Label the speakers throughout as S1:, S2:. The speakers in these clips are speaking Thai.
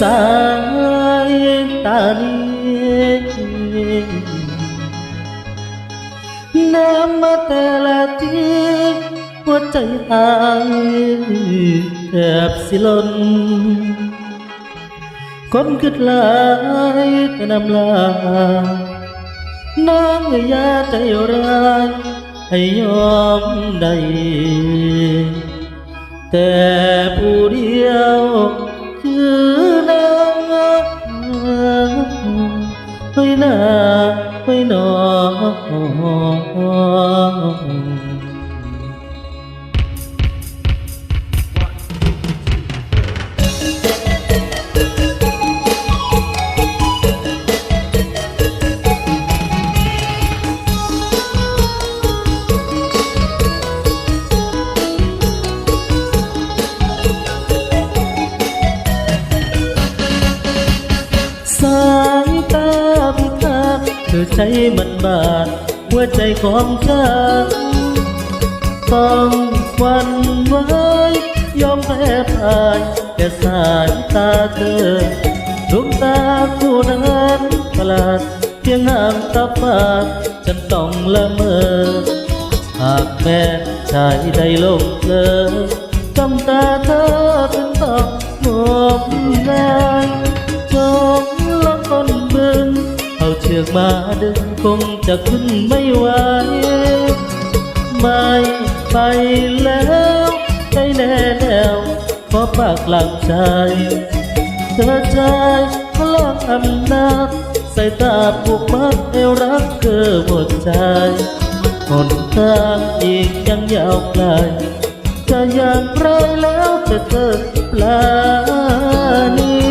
S1: สายตานี้น้ำมาแต่ละทีหัวใจอายแทบสิลนคนคิดลายแต่น้ำลานางอย่าใจร้ายให้ยอมได้แต่ผู้เดียว เฮ้ยนาเฮ้ยนอ อใจมันบาดหัวใจของฉันต้องวันไว้ยอมแพ้พ่ายแค่สายตาเธอดวงตาคู่นั้นประหลาดเพียงห่างตาฝาดฉันต้องละเมอ หากแม่ชายได้ลงเลอจำตาเธอเป็นต้องงมงายจงลองคน ชือกมาดึงคงจะขึ้นไม่ไหวไม่ไปแล้วใจแน่แนวขอปากหลังใจเธอใจพลังอำนาจใส่ตาผูกมัดเอวรักเธอหมดใจหนทางอีกยังยาวไกลจะอย่างไรแล้วจะเธอปลานี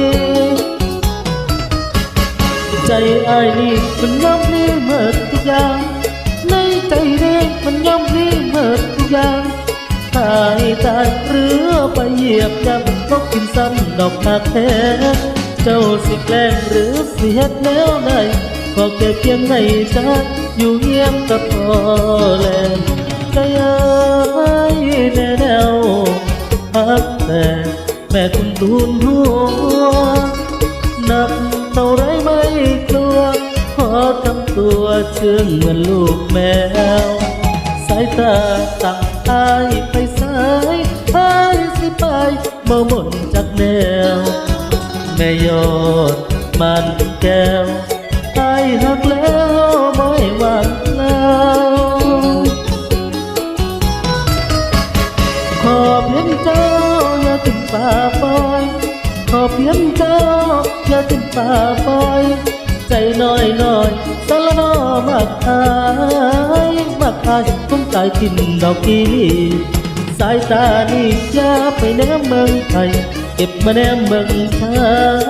S1: ไอ้นี่มันย่อมนี่เมิดทุกอย่าง ในใจเด็กมันย่อมนี่เมิดทุกอย่างตายตายหรือไปเหยียบย่ำก็กินซ้ำดอกหักแท้เจ้าสิแกล้งหรือเสียดแนวใดขอแค่เพียงให้ฉันอยู่เงียบก็พอแล้วใจเอ้ยแน่แนวพักแต่แม่คุณทูนหัวนักเท่าไรไม่ กลัวขอทำตัวเชื่องเหมือนลูกแมว สายตาตั้งอายไปสายอายสิไปบ่หมนจากแนว แม่ยอดมันแก้วตายหักแล้วบ่หวังแล้วขอเพียงเจ้าอย่าถึงป่าปอยขอเพียงเจ้าอย่าถึงป่าปอย ใจน้อยน้อยสารนอมักอายมักอายคงตายกินดอกกีสายตานี่จะไปแนมเมืองไทยเก็บมาแนมเมืองไทย